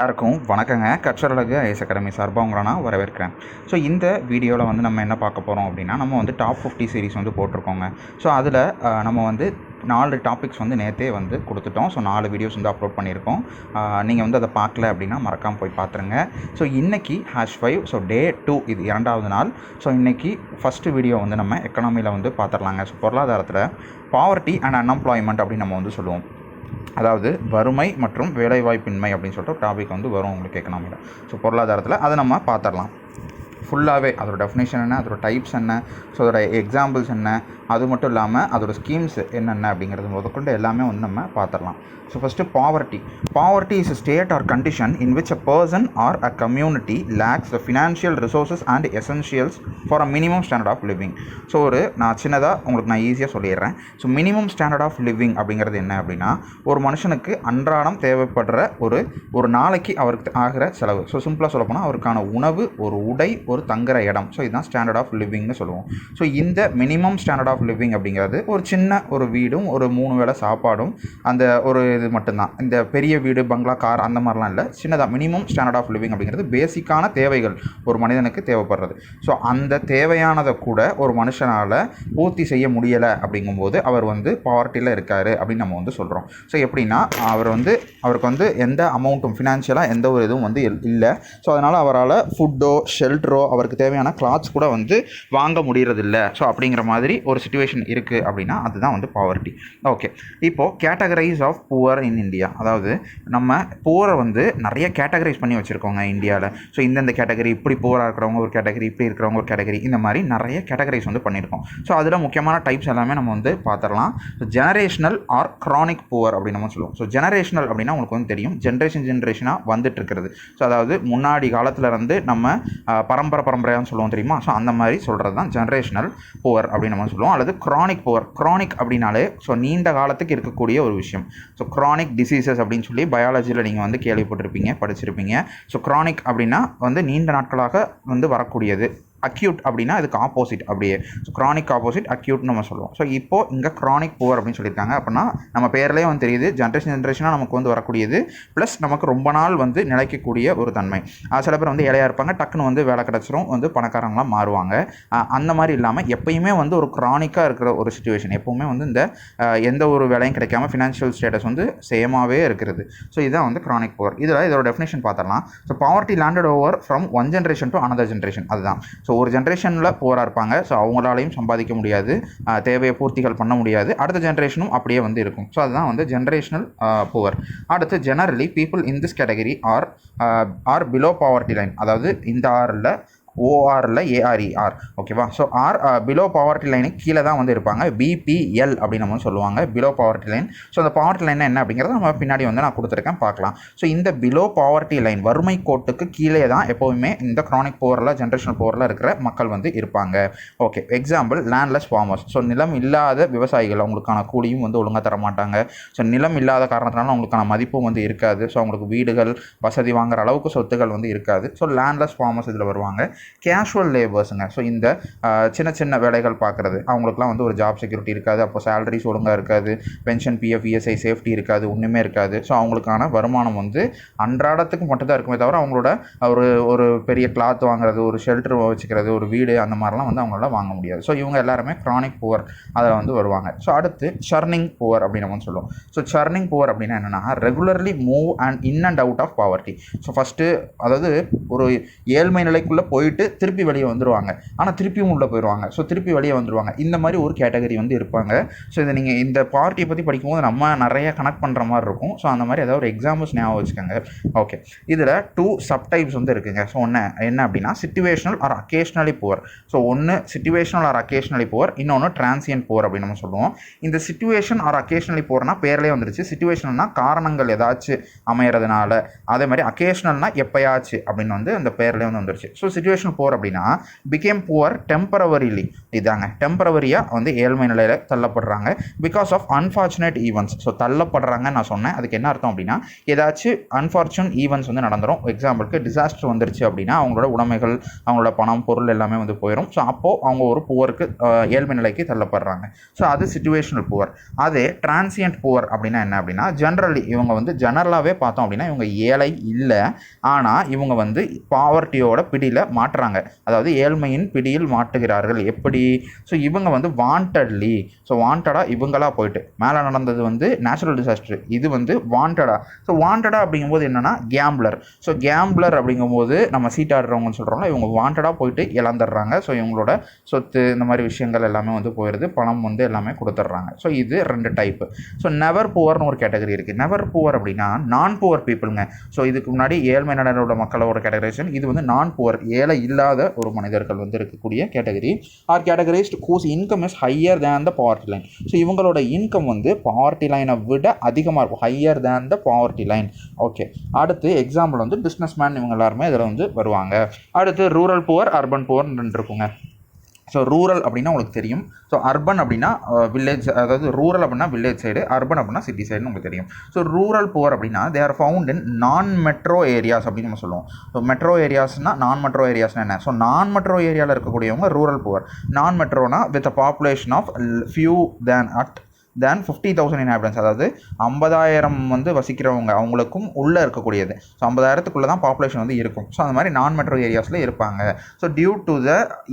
எல்லாருக்கும் வணக்கங்க. கற்றலகு IS academy சார்பாக உங்களை நான் வரவேற்கிறேன். ஸோ இந்த வீடியோவில் வந்து நம்ம என்ன பார்க்க போகிறோம் அப்படின்னா நம்ம வந்து டாப் ஃபிஃப்டி சீரிஸ் வந்து போட்டிருக்கோங்க. ஸோ அதில் நம்ம வந்து நாலு டாபிக்ஸ் வந்து நேற்றே வந்து கொடுத்துட்டோம். ஸோ நாலு வீடியோஸ் வந்து அப்லோட் பண்ணியிருக்கோம். நீங்கள் வந்து அதை பார்க்கல அப்படின்னா மறக்காமல் போய் பார்த்துருங்க ஸோ இன்றைக்கி ஹேஷ் ஃபைவ் ஸோ டே டூ இது இரண்டாவது நாள். ஸோ இன்றைக்கி ஃபஸ்ட்டு வீடியோ வந்து நம்ம எக்கனாமியில் வந்து பார்த்துடலாங்க ஸோ பொருளாதாரத்தில் பாவர்ட்டி அண்ட் அன்எம்ப்ளாய்மெண்ட் அப்படின்னு நம்ம வந்து சொல்லுவோம். அதாவது வறுமை மற்றும் வேலைவாய்ப்பின்மை அப்படின்னு சொல்லிட்டு டாபிக் வந்து வரும் உங்களுக்கு எக்கனாமியில் ஸோ பொருளாதாரத்தில் அதை நம்ம பார்த்துடலாம். ஃபுல்லாகவே அதோட டெஃபினேஷன் என்ன அதோட டைப்ஸ் என்ன ஸோ அதோட எக்ஸாம்பிள்ஸ் என்ன அது மட்டும் இல்லாமல் அதோட ஸ்கீம்ஸ் என்னென்ன அப்படிங்கிறது முதற்கொண்டு எல்லாமே வந்து நம்ம பார்த்துடலாம் so first poverty poverty is a state or condition in which a person or a community lacks the financial resources and essentials for a minimum standard of living so ஒரு நான் சின்னதாக உங்களுக்கு நான் ஈஸியாக சொல்லிடுறேன். So minimum standard of living அப்படிங்கிறது என்ன அப்படின்னா ஒரு மனுஷனுக்கு அன்றாடம் தேவைப்படுற ஒரு ஒரு நாளைக்கு அவருக்கு ஆகிற செலவு. ஸோ சிம்பிளாக சொல்லப்போனால் அவருக்கான உணவு ஒரு உடை ஒரு தங்குற இடம். ஸோ இதுதான் ஸ்டாண்டர்ட் ஆஃப் லிவிங்னு சொல்லுவோம். ஸோ இந்த மினிமம் ஸ்டாண்டர்ட் ஆஃப் லிவிங் அப்படிங்கிறது ஒரு சின்ன ஒரு வீடும் ஒரு மூணு வேளை சாப்பாடும் அந்த ஒரு இது மட்டும்தான். இந்த பெரிய வீடு பங்களா கார் அந்த மாதிரிலாம் இல்லை. சின்னதாக மினிமம் ஸ்டாண்டர்ட் ஆஃப் லிவிங் அப்படிங்கிறது பேசிக்கான தேவைகள் ஒரு மனிதனுக்கு தேவைப்படுறது. ஸோ அந்த தேவையானதை கூட ஒரு மனுஷனால் பூர்த்தி செய்ய முடியலை அப்படிங்கும்போது அவர் வந்து பாவர்ட்டியில் இருக்கார் அப்படின்னு நம்ம வந்து சொல்கிறோம் ஸோ எப்படின்னா அவர் வந்து அவருக்கு வந்து எந்த அமௌண்ட்டும் ஃபினான்ஷியலாக எந்த ஒரு இதுவும் வந்து இல்லை. ஸோ அதனால் அவரால் ஃபுட்டோ ஷெல்டரோ அவருக்கு தேவையான கிளாத்ஸ் கூட வந்து வாங்க முடியறதில்ல. ஸோ அப்படிங்கிற மாதிரி ஒரு சுச்சுவேஷன் இருக்குது அப்படின்னா அதுதான் வந்து பாவர்ட்டி ஓகே இப்போது categorize of poor in India அதாவது நம்ம புவரை வந்து நிறைய கேட்டகரைஸ் பண்ணி வச்சுருக்கோங்க இந்தியாவில் ஸோ இந்தந்த கேட்டகரி இப்படி புவராக இருக்கிறவங்க ஒரு கேட்டகரி இப்படி இருக்கிறவங்க ஒரு கேட்டகரி இந்த மாதிரி நிறைய கேட்டகரைஸ் வந்து பண்ணியிருக்கோம் ஸோ அதில் முக்கியமான டைப்ஸ் எல்லாமே நம்ம வந்து பார்த்துடலாம். So generational or chronic poor அப்படின்னு நம்ம சொல்லுவோம். ஸோ ஜெனரேஷனல் அப்படின்னா உங்களுக்கு வந்து தெரியும். ஜென்ரேஷன் ஜென்ரேஷனாக வந்துட்டு இருக்கிறது. ஸோ அதாவது முன்னாடி காலத்தில் இருந்து நம்ம பரம்பரை பரம்பரையான்னு சொல்லுவோம் தெரியுமா? ஸோ அந்த மாதிரி சொல்கிறது தான் ஜென்ரேஷனல் புவர் அப்படின்னு நம்ம சொல்லுவோம். அல்லது குரானிக் போர் க்ரானிக் அப்படின்னாலே ஸோ நீண்ட காலத்துக்கு இருக்கக்கூடிய ஒரு விஷயம். ஸோ க்ரானிக் டிசீசஸ் அப்படின்னு சொல்லி பயாலஜியில் நீங்கள் வந்து கேள்விப்பட்டிருப்பீங்க படிச்சிருப்பீங்க. ஸோ க்ரானிக் அப்படின்னா வந்து நீண்ட நாட்களாக வந்து வரக்கூடியது. அக்யூட் அப்படின்னா இதுக்கு ஆப்போசிட் அப்படியே. ஸோ க்ரானிக் ஆப்போசிட் அக்யூட்னு நம்ம சொல்லுவோம். ஸோ இப்போ இங்கே க்ரானிக் புவர் அப்படின்னு சொல்லியிருக்காங்க. அப்படின்னா நம்ம பேர்லேயே வந்து தெரியுது ஜென்ரேஷன் ஜென்ரேஷனாக நமக்கு வந்து வரக்கூடியது ப்ளஸ் நமக்கு ரொம்ப நாள் வந்து நிலைக்கக்கூடிய ஒரு தன்மை. சில பேர் வந்து இலையாக இருப்பாங்க டக்குன்னு வந்து வேலை கிடச்சிரும் வந்து பணக்காரங்களாம் மாறுவாங்க. அந்த மாதிரி இல்லாமல் எப்பயுமே வந்து ஒரு க்ரானிக்காக இருக்கிற ஒரு சுச்சுவேஷன் எப்போவுமே வந்து இந்த எந்த ஒரு வேலையும் கிடைக்காம ஃபினான்ஷியல் ஸ்டேட்டஸ் வந்து சேமாகவே இருக்கிறது. ஸோ இதுதான் வந்து க்ரானிக் புவர் இதில் இதோட டெஃபினேஷன் பார்த்துடலாம். So poverty landed over from one generation to another generation அதுதான். ஸோ ஒரு ஜென்ரேஷனில் போராக இருப்பாங்க. ஸோ அவங்களாலையும் சம்பாதிக்க முடியாது. தேவையை பூர்த்திகள் பண்ண முடியாது. அடுத்த ஜென்ரேஷனும் அப்படியே வந்து இருக்கும். ஸோ அதுதான் வந்து ஜென்ரேஷனல் புவர் அடுத்து generally people in this category are are below poverty line அதாவது இந்த ஆரில் ஓஆரில் ஏஆர்இஆர் ஓகேவா ஸோ ஆர் பிலோ பாவர்ட்டி லைனுக்கு கீழே தான் வந்து இருப்பாங்க. பிபிஎல் அப்படின்னு நம்ம சொல்லுவாங்க. பிலோ பாவர்ட்டி லைன் ஸோ அந்த பாவர்ட்டி லைன் என்ன அப்படிங்கிறத நம்ம பின்னாடி வந்து நான் கொடுத்துருக்கேன். பார்க்கலாம். ஸோ இந்த பிலோ பாவர்ட்டி லைன் வறுமை கோட்டுக்கு கீழே தான் எப்போவுமே இந்த க்ரானிக் போரில் ஜென்ரேஷன் போரில் இருக்கிற மக்கள் வந்து இருப்பாங்க. Okay example landless farmers so நிலம் இல்லாத விவசாயிகள் அவங்களுக்கான கூலியும் வந்து ஒழுங்காக தர மாட்டாங்க. ஸோ நிலம் இல்லாத காரணத்தினால அவங்களுக்கான மதிப்பும் வந்து இருக்காது. ஸோ அவங்களுக்கு வீடுகள் வசதி வாங்குற அளவுக்கு சொத்துக்கள் வந்து இருக்காது. ஸோ லேண்ட்லெஸ் ஃபார்மர்ஸ் இதில் வருவாங்க. கேஷுவல் லேபர்ஸுங்க ஸோ இந்த சின்ன சின்ன வேலைகள் பார்க்குறது. அவங்களுக்குலாம் வந்து ஒரு ஜாப் செக்யூரிட்டி இருக்காது. அப்போ சேலரிஸ் ஒழுங்காக இருக்காது. பென்ஷன் பிஎஃப் இஎஸ்ஐ சேஃப்டி இருக்காது. ஒன்றுமே இருக்காது. ஸோ அவங்களுக்கான வருமானம் வந்து அன்றாடத்துக்கு மட்டும்தான் இருக்குமே தவிர அவங்களோட ஒரு ஒரு பெரிய கிளாத் வாங்குறது ஒரு ஷெல்டர் வச்சுக்கிறது ஒரு வீடு அந்த மாதிரிலாம் வந்து அவங்களால வாங்க முடியாது. ஸோ இவங்க எல்லாருமே க்ரானிக் புவர் அதில் வந்து வருவாங்க. ஸோ அடுத்து சர்னிங் புவர் அப்படின்னு நம்ம சொல்லுவோம். ஸோ சர்னிங் புவர் அப்படின்னா என்னென்னா regularly move and in and out of poverty so first அதாவது ஒரு ஏழ்மை நிலைக்குள்ளே போயிட்டு திருப்பி வெளியே வந்துடுவாங்க ஆனால் திருப்பியும் உள்ளே போயிடுவாங்க ஸோ திருப்பி வெளியே வந்துடுவாங்க இந்த மாதிரி ஒரு கேட்டகரி வந்து இருப்பாங்க. ஸோ இதை நீங்கள் இந்த பார்ட்டியை பற்றி படிக்கும்போது நம்ம நிறைய கனெக்ட் பண்ணுற மாதிரி இருக்கும். ஸோ அந்த மாதிரி ஏதாவது ஒரு எக்ஸாம்பிள்ஸ் ஞாபகம் வச்சுக்கோங்க. ஓகே இதில் டூ சப்டைப்ஸ் வந்து இருக்குங்க. ஸோ ஒன்று என்ன அப்படின்னா situational or occasionally poor so ஒன்று சிச்சுவேஷனல் ஆர் அக்கேஷ்னலி புவர் இன்னொன்று டிரான்சியன் புவர் அப்படின்னு நம்ம சொல்லுவோம். இந்த சிச்சுவேஷன் ஆர் அக்கேஷ்னலி புவர்னா பேர்லேயே வந்துருச்சு. சிச்சுவேஷனல்னா காரணங்கள் ஏதாச்சும் அமையறதுனால அதே மாதிரி அக்கேஷ்னல்னா எப்பயாச்சு அப்படின்னு வந்து அந்த பேர்லேயே வந்து வந்துருச்சு. ஸோ சுச்சுவேஷன் ஜென்ரேஷன் புவர் அப்படின்னா பிகேம் புவர் டெம்பரவரிலி இதாங்க. டெம்பரவரியாக வந்து ஏழ்மை நிலையில் தள்ளப்படுறாங்க. Because of unfortunate events so தள்ளப்படுறாங்கன்னு நான் சொன்னேன். அதுக்கு என்ன அர்த்தம் அப்படின்னா ஏதாச்சும் அன்ஃபார்ச்சுனேட் ஈவெண்ட்ஸ் வந்து நடந்துரும். எக்ஸாம்பிளுக்கு டிசாஸ்டர் வந்துருச்சு அப்படின்னா அவங்களோட உடைமைகள் அவங்களோட பணம் பொருள் எல்லாமே வந்து போயிடும் ஸோ அப்போது அவங்க ஒரு புவருக்கு ஏழ்மை நிலைக்கு தள்ளப்படுறாங்க. ஸோ அது சுச்சுவேஷனல் புவர் அதே டிரான்சியன்ட் புவர் அப்படின்னா என்ன அப்படின்னா ஜென்ரலி இவங்க வந்து ஜெனரலாகவே பார்த்தோம் அப்படின்னா இவங்க ஏழை இல்லை. ஆனால் இவங்க வந்து பாவர்ட்டியோட பிடியில் மாட்டுறாங்க அதாவது ஏழ்மையின் பிடியில் மாட்டுகிறார்கள் எப்படி? ஸோ இவங்க வந்து வாண்டட்லி ஸோ வாண்டடாக இவங்களாக போயிட்டு. மேலே நடந்தது வந்து நேச்சுரல் டிசாஸ்டர் இது வந்து வாண்டடாக ஸோ வாண்டடாக அப்படிங்கும்போது என்னென்னா கேம்ப்ளர் ஸோ கேம்ப்ளர் அப்படிங்கும்போது நம்ம சீட் ஆடுறவங்கன்னு சொல்கிறோம்ல இவங்க வாண்டடாக போயிட்டு இழந்துடுறாங்க. ஸோ இவங்களோட சொத்து இந்த மாதிரி விஷயங்கள் எல்லாமே வந்து போயிடுது. பணம் வந்து எல்லாமே கொடுத்துட்றாங்க. ஸோ இது ரெண்டு டைப்பு ஸோ நெவர் புவர்னு ஒரு கேட்டகரி இருக்குது நெவர் புவர் அப்படின்னா நான் புவர் பீப்புளுங்க ஸோ இதுக்கு முன்னாடி ஏழ்மை நடனோட மக்களோட கேட்டகரைசேஷன் இது வந்து நான் புவர் ஏழை இல்லாத ஒரு மனிதர்கள் வந்து இருக்கக்கூடிய category or categorized whose income is higher than the poverty line so இவங்களோட இன்கம் வந்து பவர்ட்டி லைனை விட அதிகமாக இருக்கும். Higher than the poverty line okay அடுத்து எக்ஸாம்பிள் வந்து பிஸ்னஸ் மேன் இவங்க எல்லாருமே இதில் வந்து வருவாங்க. அடுத்து ரூரல் புவர் அர்பன் புவர்ன்னு இருக்குங்க. ஸோ ரூரல் அப்படின்னா உங்களுக்கு தெரியும். ஸோ அர்பன் அப்படின்னா uh, வில்லேஜ் அதாவது ரூரல் அப்படின்னா வில்லேஜ் சைடு அர்பன் அப்படின்னா சிட்டி சைடுன்னு உங்களுக்கு தெரியும். ஸோ ரூரல் புவர் அப்படின்னா தே ஆர் ஃபவுண்ட் இன் நான் மெட்ரோ ஏரியாஸ் அப்படின்னு நம்ம சொல்லுவோம். ஸோ மெட்ரோ ஏரியாஸ்னால் நான் மெட்ரோ ஏரியாஸ்னா என்ன? ஸோ நான் மெட்ரோ ஏரியாவில் இருக்கக்கூடியவங்க rural poor non மெட்ரோனா with a population of few than at than fifty thousand inhabitants அதாவது ஐம்பதாயிரம் வந்து வசிக்கிறவங்க அவங்களுக்கும் உள்ளே இருக்கக்கூடியது. ஸோ ஐம்பதாயிரத்துக்குள்ளே தான் பாப்புலேஷன் வந்து இருக்கும். ஸோ அந்த மாதிரி நான் மெட்ரோ ஏரியாஸில் இருப்பாங்க. So due to the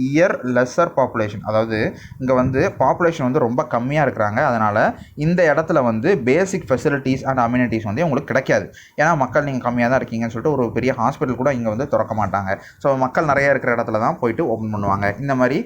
their lesser population அதாவது இங்கே வந்து பாப்புலேஷன் வந்து ரொம்ப கம்மியாக இருக்கிறாங்க. அதனால் இந்த இடத்துல வந்து பேசிக் ஃபெசிலிட்டிஸ் அண்ட் அம்யூனிட்டிஸ் வந்து உங்களுக்கு கிடைக்காது. ஏன்னா மக்கள் நீங்கள் கம்மியாக தான் இருக்கீங்கன்னு சொல்லிட்டு ஒரு பெரிய ஹாஸ்பிட்டல் கூட இங்கே வந்து திறக்க மாட்டாங்க. ஸோ மக்கள் நிறைய இருக்கிற இடத்துல தான் போயிட்டு ஓப்பன் பண்ணுவாங்க. இந்த மாதிரி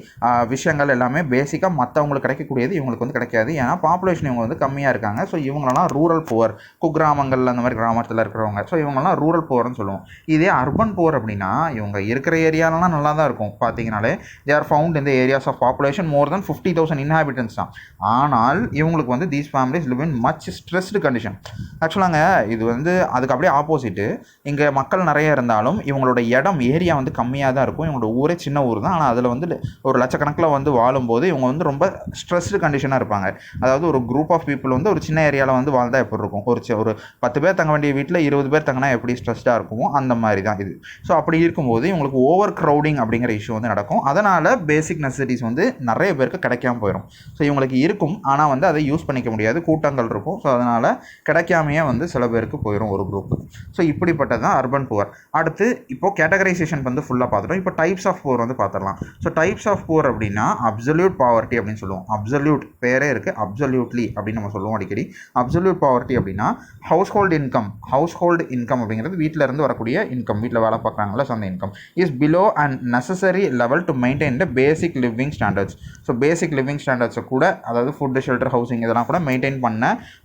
விஷயங்கள் எல்லாமே பேசிக்காக மற்றவங்களுக்கு கிடைக்கக்கூடியது இவங்களுக்கு வந்து கிடைக்காது. ஏன்னா பாப்புலேஷன் இவங்க வந்து கம்மியாக இருக்காங்க. ஸோ இவங்களெல்லாம் ரூரல் புவர் குக்கிராமங்கள் அந்த மாதிரி கிராமத்தில் இருக்கிறவங்க. ஸோ இவங்கெல்லாம் ரூரல் புவர்னு சொல்லுவோம். இதே அர்பன் புவர் அப்படின்னா இவங்க இருக்கிற ஏரியாலலாம் நல்லா தான் இருக்கும் பார்த்தீங்கனாலே தே ஆர் ஃபவுண்ட் இந்த areas of population more than fifty thousand inhabitants தான். ஆனால் இவங்களுக்கு வந்து these families live in much stressed condition ஆக்சுவலாங்க இது வந்து அதுக்கு அப்படியே ஆப்போசிட்டு இங்கே மக்கள் நிறைய இருந்தாலும் இவங்களோட இடம் ஏரியா வந்து கம்மியாக தான் இருக்கும். இவங்களோட ஊரே சின்ன ஊர் தான். ஆனால் அதில் வந்து ஒரு லட்சக்கணக்கில் வந்து வாழும்போது இவங்க வந்து ரொம்ப ஸ்ட்ரெஸ்டு கண்டிஷனாக இருப்பாங்க. அதாவது ஒரு குரூப் ஆஃப் பீப்புள் வந்து ஒரு சின்ன ஏரியாவில் வந்து வாழ்ந்தால் எப்படி இருக்கும்? ஒரு ஒரு பத்து பேர் தங்க வேண்டிய வீட்டில் இருபது பேர் தங்கினா எப்படி ஸ்ட்ரெஸ்டாக இருக்குமோ அந்த மாதிரி தான் இது. ஸோ அப்படி இருக்கும்போது இவங்களுக்கு ஓவர் க்ரௌடிங் அப்படிங்கிற இஷ்யூ வந்து நடக்கும். அதனால் பேசிக் நெசசிட்டிஸ் வந்து நிறைய பேருக்கு கிடைக்காம போயிடும் ஸோ இவங்களுக்கு இருக்கும். ஆனால் வந்து அதை யூஸ் பண்ணிக்க முடியாது. கூட்டங்கள் இருக்கும். ஸோ அதனால் கிடைக்காமையே வந்து சில பேருக்கு போயிடும் ஒரு குரூப் ஸோ இப்படிப்பட்டது தான் அர்பன் புவர் அடுத்து இப்போ கேட்டகரைசேஷன் வந்து ஃபுல்லாக பார்த்துட்டோம். இப்போ டைப்ஸ் ஆஃப் புவர் வந்து பார்த்துடலாம். ஸோ டைப்ஸ் ஆஃப் புவர் அப்படின்னா அப்சல்யூட் பாவர்ட்டி அப்படின்னு சொல்லுவோம். அப்சல்யூட் பேரே இருக்குது அப்சல்யூட்லி அப்படின்னு நம்ம சொல்லுவோம் அடிக்கடி. அப்சல்யூட் பாவர்ட்டி அப்படின்னா household income household income அப்படிங்கிறது வீட்டில் இருந்து வரக்கூடிய இன்கம் வீட்டில் வேலை பார்க்குறாங்களா ஸோ அந்த income is below and necessary level to maintain the basic living standards so basic living ஸ்டாண்டர்ட்ஸை கூட அதாவது ஃபுட்டு ஷெல்டர் ஹவுசிங் இதெல்லாம் கூட மெயின்டைன் பண்ண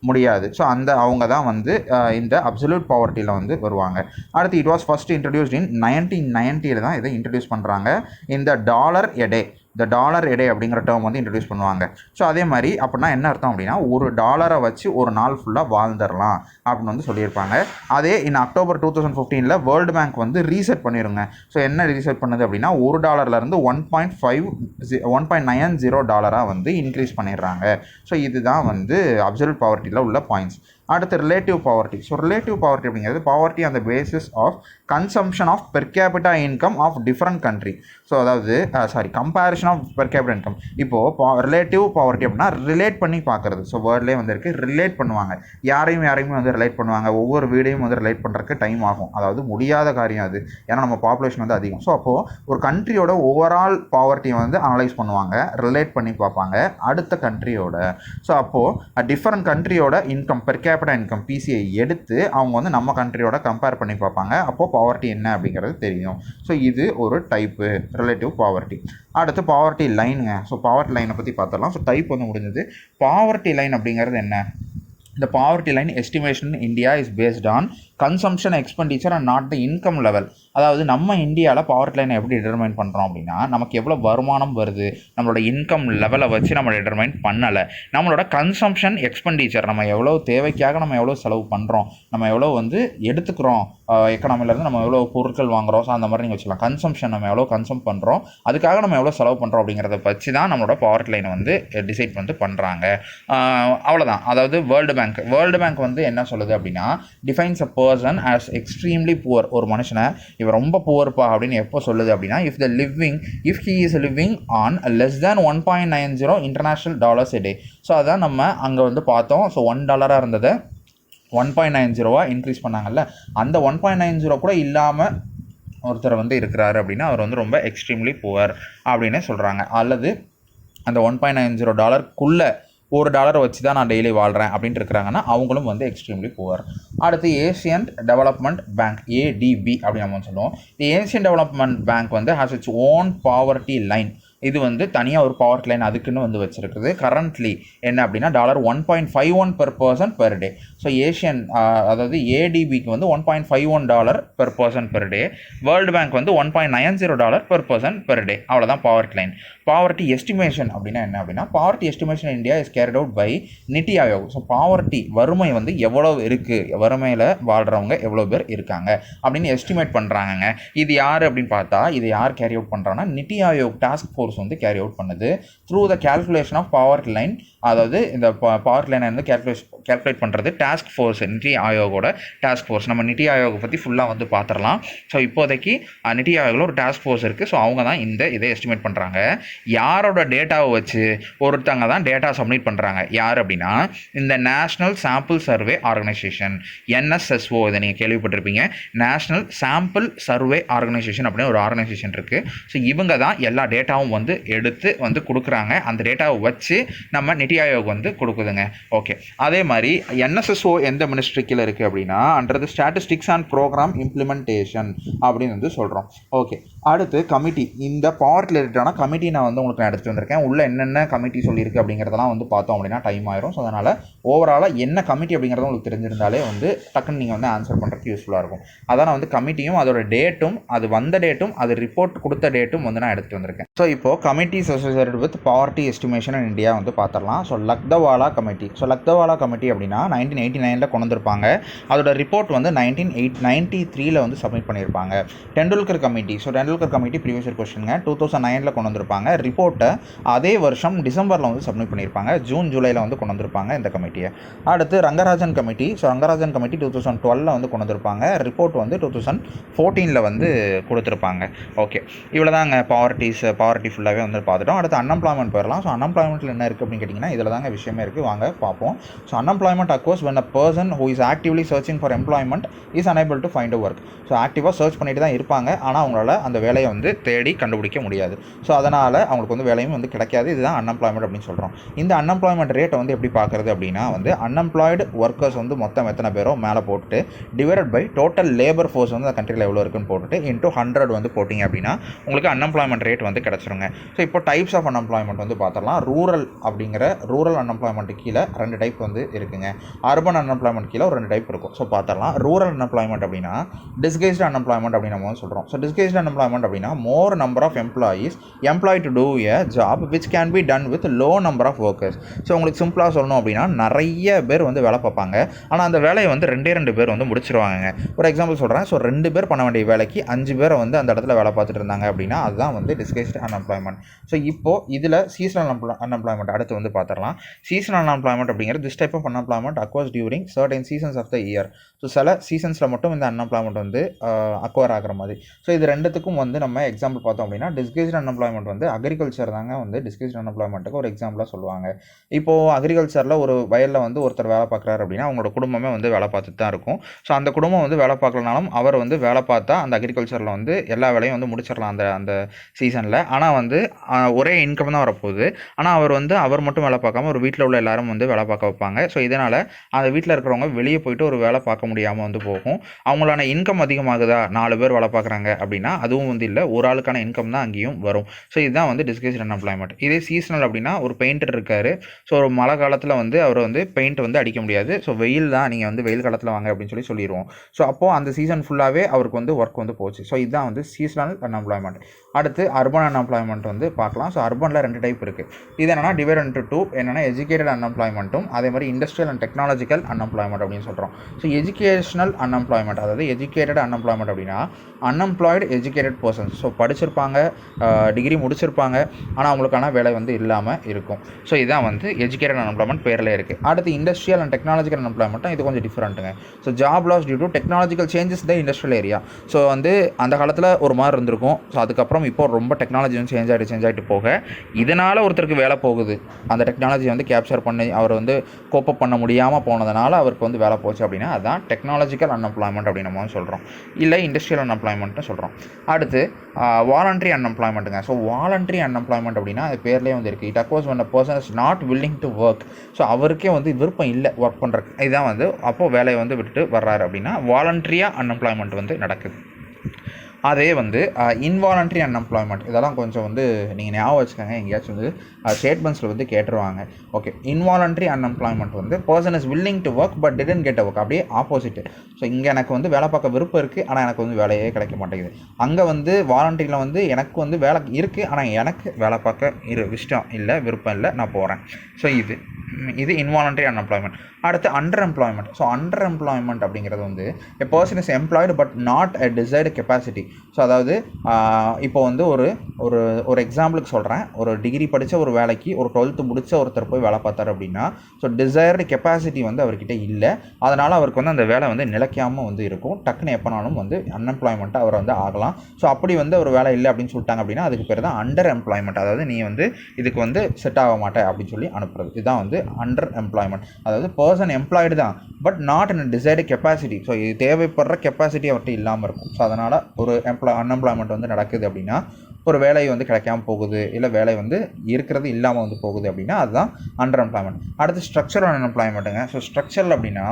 முடியாது. ஸோ அந்த அவங்க தான் வந்து இந்த அப்சல்யூட் பாவர்ட்டியில் வந்து வருவாங்க. அடுத்து it was first introduced in nineteen நைன்ட்டியில் தான் இதை இன்ட்ரடியூஸ் பண்ணுறாங்க இந்த டாலர் எடே இந்த டாலர் எடை அப்படிங்கிற டேர்ம் வந்து இன்ட்ரடியூஸ் பண்ணுவாங்க. ஸோ அதே மாதிரி அப்படின்னா என்ன அர்த்தம் அப்படின்னா ஒரு டாலரை வச்சு ஒரு நாள் ஃபுல்லாக வாழ்ந்துடலாம் அப்படின்னு வந்து சொல்லியிருப்பாங்க. அதே இன் அக்டோபர் டூ தௌசண்ட் ஃபிஃப்டீனில் வேர்ல்டு பேங்க் வந்து ரீசெட் பண்ணிடுங்க ஸோ என்ன ரீசெட் பண்ணுது அப்படின்னா ஒரு டாலர்லேருந்து one point five one point nine zero டாலராக வந்து இன்க்ரீஸ் பண்ணிடுறாங்க. ஸோ இதுதான் வந்து அப்சல்யூட் பாவர்ட்டியில் உள்ள பாயிண்ட்ஸ் அடுத்து relative poverty so relative poverty அப்படிங்கிறது poverty on the basis of consumption of per capita income of different country so அதாவது sorry comparison of per capita income இப்போது ரிலேட்டிவ் பாவர்ட்டி அப்படின்னா relate பண்ணி பார்க்குறது. ஸோ வேர்ட்லேயே வந்திருக்கு relate பண்ணுவாங்க. யாரையும் யாரையுமே வந்து ரிலேட் பண்ணுவாங்க. ஒவ்வொரு வீடையும் வந்து ரிலேட் பண்ணுறதுக்கு டைம் ஆகும். அதாவது முடியாத காரியம் அது. ஏன்னா நம்ம பாப்புலேஷன் வந்து அதிகம். ஸோ அப்போது ஒரு கண்ட்ரியோட ஓவரால் பாவர்ட்டியை வந்து அனலைஸ் பண்ணுவாங்க ரிலேட் பண்ணி பார்ப்பாங்க. அடுத்த கண்ட்ரியோட ஸோ அப்போது different கண்ட்ரியோட income per capital income PCI எடுத்து அவங்க வந்து நம்ம கண்ட்ரியோட கம்பேர் பண்ணி பார்ப்பாங்க. அப்போது பாவர்ட்டி என்ன அப்படிங்கிறது தெரியும். ஸோ இது ஒரு டைப்பு ரிலேட்டிவ் பாவர்ட்டி அடுத்து பாவர்ட்டி லைனுங்க ஸோ பாவர்ட்டி லைனை பற்றி பார்த்துடலாம். ஸோ டைப் வந்து முடிஞ்சது. பாவர்ட்டி லைன் அப்படிங்கிறது என்ன? இந்த poverty line estimation India is based on consumption expenditure and not the income level அதாவது நம்ம இந்தியாவில் பவர் லைனை எப்படி டிட்டர்மைன் பண்ணுறோம் அப்படின்னா நமக்கு எவ்வளோ வருமானம் வருது நம்மளோட இன்கம் லெவலை வச்சு நம்ம டிட்டர்மைன் பண்ணலை. நம்மளோட கன்சம்ஷன் எக்ஸ்பெண்டிச்சர் நம்ம எவ்வளோ தேவைக்காக நம்ம எவ்வளோ செலவு பண்ணுறோம் நம்ம எவ்வளோ வந்து எடுத்துக்கிறோம் எக்கனாமிலேருந்து நம்ம எவ்வளோ பொருட்கள் வாங்குகிறோம் ஸோ அந்த மாதிரி நீங்கள் வச்சுக்கலாம். கன்சம்ஷன் நம்ம எவ்வளோ கன்சம் பண்ணுறோம் அதுக்காக நம்ம எவ்வளோ செலவு பண்ணுறோம் அப்படிங்கிறத வச்சு தான் நம்மளோட பவர் லைனை வந்து டிசைட் வந்து பண்ணுறாங்க அவ்வளோதான் அதாவது வேர்ல்டு பேங்க் வேர்ல்டு பேங்க் வந்து என்ன சொல்லுது அப்படின்னா டிஃபைன்ஸ் அப்போ பர்சன் ஆஸ் எக்ஸ்ட்ரீம்லி புவர் ஒரு மனுஷனை இவன் ரொம்ப புவர்ப்பா அப்படின்னு எப்போ சொல்லுது அப்படின்னா if the living if he is living on less than one point nine zero international dollars a day so அதான் நம்ம அங்கே வந்து பார்த்தோம். ஸோ ஒன் டாலராக இருந்ததை ஒன் பாயிண்ட் நைன் ஜீரோவாக இன்க்ரீஸ் பண்ணாங்கல்ல. அந்த ஒன் பாயிண்ட் நைன் ஜீரோ கூட இல்லாமல் ஒருத்தர் வந்து இருக்கிறாரு அப்படின்னா அவர் வந்து ரொம்ப எக்ஸ்ட்ரீம்லி புவர் அப்படின்னு சொல்கிறாங்க அல்லது அந்த ஒன் பாயிண்ட் நைன் ஜீரோ டாலருக்குள்ளே ஒரு டாலர் வச்சு தான் நான் டெய்லி வாழ்கிறேன் அப்படின்ட்டு இருக்கிறாங்கன்னா அவங்களும் வந்து எக்ஸ்ட்ரீம்லி புவர் அடுத்து ஏசியன் டெவலப்மெண்ட் பேங்க் ஏடிபி அப்படின்னு நம்ம சொல்லுவோம். இந்த ஏசியன் டெவலப்மெண்ட் பேங்க் வந்து has its own poverty line இது வந்து தனியாக ஒரு பவர் லைன் அதுக்குன்னு வந்து வச்சுருக்குது. கரண்ட்லி என்ன அப்படின்னா dollar one point five one per person per day so Asian அதாவது ஏடிபிக்கு வந்து one point five one dollar per person per day world bank வந்து one point nine zero dollar per person per day அவ்வளோதான் power line poverty estimation அப்படின்னா என்ன அப்படின்னா poverty estimation India is carried out by NITI Aayog so poverty வறுமை வந்து எவ்வளோ இருக்குது வறுமையில் வாழ்கிறவங்க எவ்வளோ பேர் இருக்காங்க? அப்படின்னு எஸ்டிமேட் பண்ணுறாங்கங்க இது யார் அப்படின்னு பார்த்தா இது யார் கேரி அவுட் பண்ணுறாங்கன்னா நித்தி ஆயோக் டாஸ்க் ஃபோர்ஸ் வந்து கேரி அவுட் பண்ணுது. Through the calculation of poverty line அதாவது இந்த பவர் லைனை வந்து கேல்குலேஷன் கேல்குலேட் பண்ணுறது டாஸ்க் ஃபோர்ஸ் நிதி ஆயோகோட டாஸ்க் ஃபோர்ஸ் நம்ம நிதி ஆயோகை பற்றி ஃபுல்லாக வந்து பார்த்துடலாம் ஸோ இப்போதைக்கு நிதி ஆயோகில் ஒரு டாஸ்க் ஃபோர்ஸ் இருக்குது ஸோ அவங்க தான் இந்த இதை எஸ்டிமேட் பண்ணுறாங்க யாரோட டேட்டாவை வச்சு ஒருத்தங்க தான் டேட்டா சப்மிட் பண்ணுறாங்க யார் அப்படின்னா இந்த national sample survey organisation NSSO இதை நீங்கள் கேள்விப்பட்டிருப்பீங்க. நேஷ்னல் சாம்பிள் சர்வே ஆர்கனைசேஷன் அப்படின்னு ஒரு ஆர்கனைசேஷன் இருக்குது ஸோ இவங்க தான் எல்லா டேட்டாவும் வந்து எடுத்து வந்து கொடுக்குறாங்க. அந்த டேட்டாவை வச்சு நம்ம நிதி ஆயோக் வந்து கொடுக்குதுங்க. ஓகே அதே மாதிரி என்எஸ்எஸ்ஓ எந்த மினிஸ்ட்ரி கீழே இருக்குது அப்படின்னா அன்றது ஸ்டாட்டிஸ்டிக்ஸ் அண்ட் ப்ரோக்ராம் இம்ப்ளிமெண்டேஷன் அப்படின்னு வந்து சொல்கிறோம் ஓகே அடுத்து கமிட்டி இந்த பவர் ரிலேட்டடான கமிட்டி நான் வந்து உங்களுக்கு நான் எடுத்துகிட்டு வந்திருக்கேன். உள்ள என்னென்ன கமிட்டி சொல்லியிருக்கு அப்படிங்கிறதெல்லாம் வந்து பார்த்தோம் அப்படின்னா டைம் ஆயிரும். ஸோ அதனால் ஓவராலாக என்ன கமிட்டி அப்படிங்கிறது உங்களுக்கு தெரிஞ்சிருந்தாலே வந்து டக்குன்னு நீங்கள் வந்து ஆன்சர் பண்ணுறதுக்கு யூஸ்ஃபுல்லாக இருக்கும். அதான் வந்து கமிட்டியும் அதோட டேட்டும் அது வந்த டேட்டும் அது ரிப்போர்ட் கொடுத்த டேட்டும் வந்து நான் எடுத்துகிட்டு வந்திருக்கேன். ஸோ இப்போது committees associated with poverty estimation in India வந்து பார்த்துடலாம் so Lakdawala committee so Lakdawala committee அப்படின்னா நைன்டீன் எயிட்டி நைனில் கொண்டு வந்திருப்பாங்க அதோட ரிப்போர்ட் வந்து நைன்டீன் எயிட் நைன்ட்டி த்ரீல வந்து சப்மிட் பண்ணியிருப்பாங்க. Tendulkar committee so Tendulkar committee previous year கொஸ்டினுங்க two thousand நைனில் கொண்டு வந்திருப்பாங்க ரிப்போர்ட்டை அதே வருஷம் டிசம்பரில் வந்து சப்மிட் பண்ணியிருப்பாங்க. ஜூன் ஜூலையில் வந்து கொண்டு வந்திருப்பாங்க இந்த கமிட்டியை அடுத்து Rangarajan committee so Rangarajan committee two thousand டுவெலில் வந்து கொண்டு வந்திருப்பாங்க ரிப்போர்ட் வந்து டூ தௌசண்ட் ஃபோர்டீனில் வந்து கொடுத்துருப்பாங்க. ஓகே இவ்வளோ தாங்க பாவர்ட்டிஸ் பாவர்ட்டி ஃபுல்லாகவே வந்து பார்த்துட்டோம். அடுத்து அன்எம்ப்ளாய்மெண்ட் போயிடலாம். ஸோ அன்எம்ப்ளாய்மெண்ட்டில் என்ன இருக்குது அப்படின்னு கேட்டிங்கன்னா இதில் தாங்க விஷயமே இருக்குது வாங்க பார்ப்போம். So unemployment occurs when a person who is actively searching for employment is unable to find a so ஆக்டிவாக சர்ச் பண்ணிட்டு தான் இருப்பாங்க. ஆனால் அவங்களால அந்த வேலையை வந்து தேடி கண்டுபிடிக்க முடியாது. ஸோ அதனால் அவங்களுக்கு வந்து வேலையும் வந்து கிடைக்காது. இதுதான் அன்எம்ப்ளாய்மெண்ட் அப்படின்னு சொல்கிறோம் இந்த அன்எம்ப்ளாய்மெண்ட் ரேட்டை வந்து எப்படி பார்க்குறது அப்படின்னா வந்து அன்எம்ப்ளாய்டு ஒர்க்கர்ஸ் வந்து மொத்தம் எத்தனை பேரோ மேலே போட்டுட்டு divided by total labour force வந்து அந்த கண்ட்ரியில் எவ்வளோ இருக்குன்னு போட்டுட்டு இன்ட்டு ஹண்ட்ரட் வந்து போட்டிங்க அப்படின்னா உங்களுக்கு அன்எம்ப்ளாய்மெண்ட் ரேட் வந்து கிடச்சிருங்க. ஸோ இப்போ டைப்ஸ் ஆஃப் அன்எம்ப்ளாய்மெண்ட் வந்து பார்த்துடலாம். ரூரல் அப்படிங்கிற ரூரல் அன்எம்ப்ளாய்மெண்ட் கீழே ரெண்டு டைப் வந்து இருக்குங்க. அர்பன் அன்எம்ப்ளாய்மெண்ட் கீழே ஒரு ரெண்டு டைப் இருக்கும். ஸோ பார்த்தரலாம் ரூரல் அன்எம்ப்ளாய்மெண்ட் அப்படின்னா டிஸ்கைஸ்டு அன்எம்ப்ளாய்மெண்ட் அப்படின்னு நம்ம வந்து சொல்கிறோம் ஸோ டிஸ்கைஸ்டு அன்எம்ப்ளாய்மெண்ட் அப்படின்னா more number of employees employ to do a job which can be done with low number of workers so உங்களுக்கு சிம்பிளாக சொல்லணும் அப்படின்னா நிறைய பேர் வந்து வேலை பார்ப்பாங்க. ஆனால் அந்த வேலையை வந்து ரெண்டே ரெண்டு பேர் வந்து முடிச்சிருவாங்க ஒரு எக்ஸாம்பிள் சொல்கிறேன் ஸோ ரெண்டு பேர் பண்ண வேண்டிய வேலைக்கு அஞ்சு பேரை வந்து அந்த இடத்துல வேலை பார்த்துட்டு இருந்தாங்க அப்படின்னா அதுதான் வந்து டிஸ்கைஸ்டு அன்எம்ப்ளாய்மெண்ட் ஸோ இப்போ இதில் சீசனல் அன்எம்ப்ளாய்மெண்ட் அடுத்து வந்து பார்த்துடலாம் சீசனல் அன்எம்ப்ளாய்மெண்ட் அப்படிங்கிறது this type of unemployment occurs during certain seasons of the year so சில சீசன்ஸில் மட்டும் இந்த அன்எம்ப்ளாய்மெண்ட் வந்து அக்வர் ஆகிற மாதிரி. ஸோ இது ரெண்டுத்துக்கும் வந்து நம்ம எக்ஸாம்பிள் பார்த்தோம் அப்படின்னா டிஸ்கைஸ்டு அன்எம்ப்ளாய்மெண்ட் வந்து அக்ரிகல்ச்சர் தாங்க வந்து டிஸ்கைஸ்டு அன்எம்ப்ளாய்மெண்ட்டுக்கு ஒரு எக்ஸாம்பிளாக சொல்லுவாங்க. இப்போது அக்ரிகல்ச்சரில் ஒரு வயலில் வந்து ஒருத்தர் வேலை பார்க்குறாரு அப்படின்னா அவங்களோட குடும்பமே வந்து வேலை பார்த்துட்டு தான் இருக்கும். ஸோ அந்த குடும்பம் வந்து வேலை பார்க்கலனாலும் அவர் வந்து வேலை பார்த்தா அந்த அக்ரிகல்ச்சரில் வந்து எல்லா வேலையும் வந்து முடிச்சிடலாம் அந்த அந்த சீசனில் ஆனால் வந்து ஒரே இன்கம் தான் வரப்போகுது. ஆனால் அவர் வந்து அவர் மட்டும் வேலை வேலை பார்க்காம ஒரு வீட்டில் உள்ள எல்லாரும் வந்து வேலை பார்க்க வைப்பாங்க. ஸோ இதனால் அந்த வீட்டில் இருக்கிறவங்க வெளியே போயிட்டு ஒரு வேலை பார்க்க முடியாமல் வந்து போகும். அவங்களான இன்கம் அதிகமாகுதா? நாலு பேர் வேலை பார்க்குறாங்க அப்படின்னா அதுவும் வந்து இல்லை ஒரு ஆளுக்கான இன்கம் தான் அங்கேயும் வரும். ஸோ இதுதான் வந்து டிஸ்கஸ்ட் அன்எம்ப்ளாய்மெண்ட் இதே சீசனல் அப்படின்னா ஒரு பெயிண்டர் இருக்கார். ஸோ ஒரு மழை காலத்தில் வந்து அவர் வந்து பெயிண்ட் வந்து அடிக்க முடியாது. ஸோ வெயில் தான் நீங்கள் வந்து வெயில் காலத்தில் வாங்க அப்படின்னு சொல்லி சொல்லிடுவோம் ஸோ அப்போது அந்த சீசன் ஃபுல்லாகவே அவருக்கு வந்து ஒர்க் வந்து போச்சு. ஸோ இதுதான் வந்து சீசனல் அன்எம்ப்ளாய்மெண்ட் அடுத்து அர்பன் அன்எம்ப்ளாய்மெண்ட் வந்து பார்க்கலாம். ஸோ அர்பனில் ரெண்டு டைப் இருக்குது இது என்னென்னா டிவைட் இன்ட்டு டூ என்னென்னா எஜுகேட்டட் அன்எம்ப்ளாய்மெண்ட்டும் அதே மாதிரி இண்டஸ்ட்ரியல் அண்ட் டெக்னாலஜிக்கல் அன்எம்ப்ளாய்மெண்ட் அப்படின்னு சொல்கிறோம் ஸோ எஜுகேஷனல் அன்எம்ப்ளாய்மெண்ட் அதாவது எஜுகேட்டட் அன்எம்ப்ளாய்மெண்ட் அப்படின்னா அன்எம்ப்ளாய்டு எஜுகேட்டட் பர்சன்ஸ் ஸோ படிச்சிருப்பாங்க டிகிரி முடிச்சிருப்பாங்க. ஆனால் அவங்களுக்கான வேலை வந்து இல்லாமல் இருக்கும். ஸோ இதுதான் வந்து எஜுகேட்டட் அன்எம்ப்ளாய்மெண்ட் பேரில் இருக்குது அடுத்து இண்டஸ்ட்ரியல் அண்ட் டெக்னாலஜிக்கல் அன்எம்ப்ளாய்மெண்ட்டும் இது கொஞ்சம் டிஃப்ரெண்ட்டுங்க so job loss due to technological changes the industrial area so வந்து அந்த காலத்தில் ஒரு மாதிரி இருந்திருக்கும். ஸோ அதுக்கப்புறம் இப்போ ரொம்ப டெக்னாலஜி வந்து சேஞ்ச் ஆகிட்டு சேஞ்ச் ஆகிட்டு போக இதனால் ஒருத்தருக்கு வேலை போகுது. அந்த டெக்னாலஜி வந்து கேப்சர் பண்ணி அவர் வந்து கோப்பப் பண்ண முடியாமல் போனதுனால அவருக்கு வந்து வேலை போச்சு அப்படின்னா அதுதான் டெக்னாலஜிக்கல் அன்எம்ப்ளாய்மெண்ட் அப்படின்னு நம்ம சொல்கிறோம் இல்லை இண்டஸ்ட்ரியல் அன்எம்ப்ளாய்மெண்ட்னு சொல்கிறோம் அடுத்து வாலண்ட்ரி அன்எம்ப்ளாய்மெண்ட்டுங்க ஸோ வாலண்ட்ரி அன்எம்ப்ளாய்மெண்ட் அப்படின்னா அது பேர்லேயே வந்து இருக்குது it occurs one a person not willing to work so அவருக்கே வந்து விருப்பம் இல்லை ஒர்க் பண்ணுறக்கு இதுதான் வந்து அப்போது வேலையை வந்து விட்டுட்டு வர்றாரு அப்படின்னா வாலண்ட்ரியாக அன்எம்ப்ளாய்மெண்ட் வந்து நடக்குது. அதே வந்து இன்வாலண்ட்ரி அன்எம்ப்ளாய்மெண்ட் இதெல்லாம் கொஞ்சம் வந்து நீங்கள் ஞாபகம் வச்சுக்கோங்க. எங்கேயாச்சும் வந்து ஸ்டேட்மெண்ட்ஸில் வந்து கேட்டுருவாங்க. ஓகே இன்வாலண்ட்ரி அன்எம்ப்ளாய்மெண்ட் வந்து person is willing to work but didn't get work அப்படியே ஆப்போசிட் ஸோ இங்கே எனக்கு வந்து வேலை பார்க்க விருப்பம் இருக்குது ஆனால் எனக்கு வந்து வேலையே கிடைக்க மாட்டேங்குது. அங்கே வந்து வாலண்ட்ரியில் வந்து எனக்கு வந்து வேலை இருக்குது ஆனால் எனக்கு வேலை பார்க்க இரு இஷ்டம் இல்லை விருப்பம் இல்லை நான் போகிறேன் ஸோ இது இது இன்வாலண்ட்ரி அன்எம்ப்ளாய்மெண்ட் அடுத்து under employment so under employment அப்படிங்கிறது வந்து a person is employed but not a desired capacity so அதாவது இப்போ வந்து ஒரு ஒரு ஒரு எக்ஸாம்பிளுக்கு சொல்கிறேன் ஒரு டிகிரி படித்த ஒரு வேலைக்கு ஒரு டுவெல்த்து முடித்த ஒருத்தர் போய் வேலை பார்த்தாரு அப்படின்னா ஸோ டிசைர்டு கெப்பாசிட்டி வந்து அவர்கிட்ட இல்லை. அதனால் அவருக்கு வந்து அந்த வேலை வந்து நிலைக்காமல் வந்து இருக்கும். டக்குன்னு எப்போனாலும் வந்து அன்எம்ப்ளாய்மெண்ட்டாக அவர் வந்து ஆகலாம். ஸோ அப்படி வந்து ஒரு வேலை இல்லை அப்படின்னு சொல்லிட்டாங்க அப்படின்னா அதுக்கு பேர் தான் அண்டர் எம்ப்ளாய்மெண்ட் அதாவது நீ வந்து இதுக்கு வந்து செட் ஆக மாட்டே அப்படின்னு சொல்லி அனுப்புறது. இதுதான் வந்து அண்டர் எம்ப்ளாய்மெண்ட் அதாவது பர்சன் எம்ப்ளாய்டு தான் but not in desired capacity so இது தேவைப்படுற கெப்பாசிட்டி அவர்கிட்ட இல்லாமல் இருக்கும். ஸோ அதனால் ஒரு எம்ப்ளா அன்எம்ப்ளாய்மெண்ட் வந்து நடக்குது அப்படின்னா ஒரு வேலை வந்து கிடைக்காம போகுது இல்லை வேலை வந்து இருக்கிறது இல்லாமல் வந்து போகுது அப்படின்னா அதுதான் அண்டர் எம்ப்ளாய்மெண்ட் அடுத்து ஸ்ட்ரக்சரல் அன்எம்ப்ளாய்மெண்ட்டுங்க ஸோ ஸ்ட்ரக்சரல் அப்படின்னா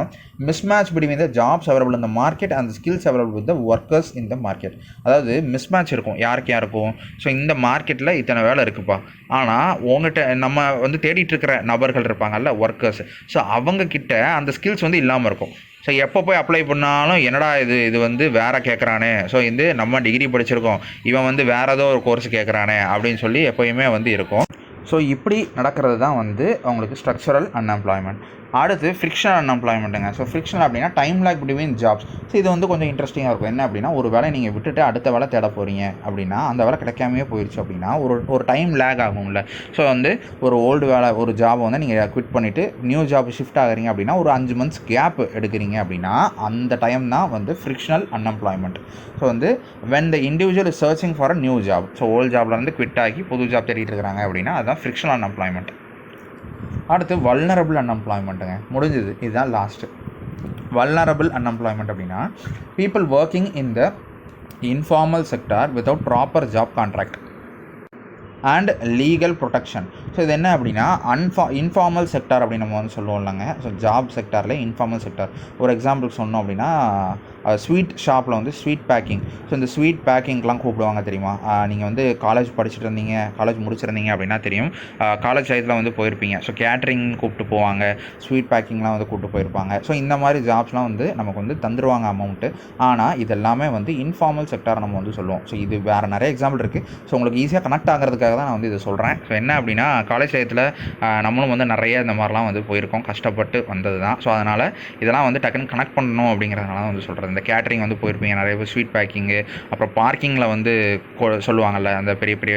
mismatch between the jobs available இந்த market and skills available with the workers in the market அதாவது மிஸ்மேட்ச் இருக்கும். யாருக்கு யாருக்கும்? ஸோ இந்த மார்க்கெட்டில் இத்தனை வேலை இருக்குப்பா. ஆனால் உங்ககிட்ட நம்ம வந்து தேடிட்டு இருக்கிற நபர்கள் இருப்பாங்கல்ல ஒர்க்கர்ஸ் ஸோ அவங்க கிட்ட அந்த ஸ்கில்ஸ் வந்து இல்லாமல் இருக்கும். ஸோ எப்போ போய் அப்ளை பண்ணாலும் என்னடா இது இது வந்து வேற கேட்குறானே ஸோ இது நம்ம டிகிரி படிச்சிருக்கோம். இவன் வந்து வேற ஏதோ ஒரு கோர்ஸ் கேட்குறானே அப்படின்னு சொல்லி எப்போயுமே வந்து இருக்கும். ஸோ இப்படி நடக்கிறது தான் வந்து அவங்களுக்கு ஸ்ட்ரக்சரல் அன்எம்ப்ளாய்மெண்ட் அடுத்து ஃப்ரிக்ஷனல் அன்எம்ப்ளாய்மெண்ட்டுங்க ஸோ ஃப்ரிக்ஷனல் அப்படின்னா time lag between jobs so இது வந்து கொஞ்சம் இன்ட்ரெஸ்டிங்காக இருக்கும். என்ன அப்படின்னா ஒரு வேலை நீங்கள் விட்டுட்டு அடுத்த வேலை தேட போகிறீங்க அப்படின்னா அந்த வேலை கிடைக்காமே போயிடுச்சு அப்படின்னா ஒரு ஒரு டைம் லேக் ஆகும்ல. ஸோ வந்து ஒரு ஓல்டு வேலை ஒரு ஜாபை வந்து நீங்கள் குவிட் பண்ணிவிட்டு நியூ ஜாப் ஷிஃப்ட் ஆகுறீங்க அப்படின்னா ஒரு அஞ்சு மந்த்ஸ் கேப் எடுக்கிறீங்க அப்படின்னா அந்த டைம் தான் வந்து ஃப்ரிக்ஷனல் அன்எம்ப்ளாய்மெண்ட் ஸோ வந்து when the individual is searching for a new job so old ஜாப்லேருந்து quit ஆகி புது ஜாப் தேடிட்டு இருக்காங்க அப்படின்னா அதுதான் ஃப்ரிக்ஷனல் அன்எம்ப்ளாய்மெண்ட் அடுத்து வல்னரபிள் அன்எம்ப்ளாய்மெண்ட்டுங்க முடிஞ்சது. இதுதான் லாஸ்ட்டு வல்னரபிள் அன்எம்ப்ளாய்மெண்ட் அப்படின்னா people working in the informal sector without proper job contract and legal protection so இது என்ன அப்படின்னா அன்ஃபா இன்ஃபார்மல் செக்டார் அப்படின்னு நம்ம வந்து சொல்லுவோம் இல்லைங்க ஸோ ஜாப் செக்டாரில் இன்ஃபார்மல் செக்டார் ஒரு எக்ஸாம்பிள் சொன்னோம் அப்படின்னா ஸ்வீட் ஷாப்பில் வந்து ஸ்வீட் பேக்கிங் ஸோ இந்த ஸ்வீட் பேக்கிங்லாம் கூப்பிடுவாங்க தெரியுமா? நீங்கள் வந்து காலேஜ் படிச்சுட்டு இருந்தீங்க காலேஜ் முடிச்சிருந்தீங்க அப்படின்னா தெரியும். காலேஜ் டயத்தில் வந்து போயிருப்பீங்க. ஸோ கேட்ரிங் கூப்பிட்டு போவாங்க ஸ்வீட் பேக்கிங்லாம் வந்து கூப்பிட்டு போயிருப்பாங்க. ஸோ இந்த மாதிரி ஜாப்ஸ்லாம் வந்து நமக்கு வந்து தந்துருவாங்க அமௌண்ட்டு ஆனால் இது எல்லாமே வந்து இன்ஃபார்மல் செக்டார் நம்ம வந்து சொல்லுவோம். ஸோ இது வேறு நிறைய எக்ஸாம்பிள் இருக்குது ஸோ உங்களுக்கு ஈஸியாக கனெக்ட் ஆகிறதுக்காக தான் நான் வந்து இதை சொல்கிறேன் ஸோ என்ன அப்படின்னா காலேஜ் டயத்தில் நம்மளும் வந்து நிறைய இந்த மாதிரிலாம் வந்து போயிருக்கோம். கஷ்டப்பட்டு வந்தது தான் ஸோ அதனால் இதெல்லாம் வந்து டக்குன்னு கனெக்ட் பண்ணணும் அப்படிங்கிறதுனால வந்து சொல்கிறது இந்த கேட்ரிங் வந்து போயிருப்பீங்க நிறைய பேர் ஸ்வீட் பேக்கிங்கு அப்புறம் பார்க்கிங்கில் வந்து கொ- அந்த பெரிய பெரிய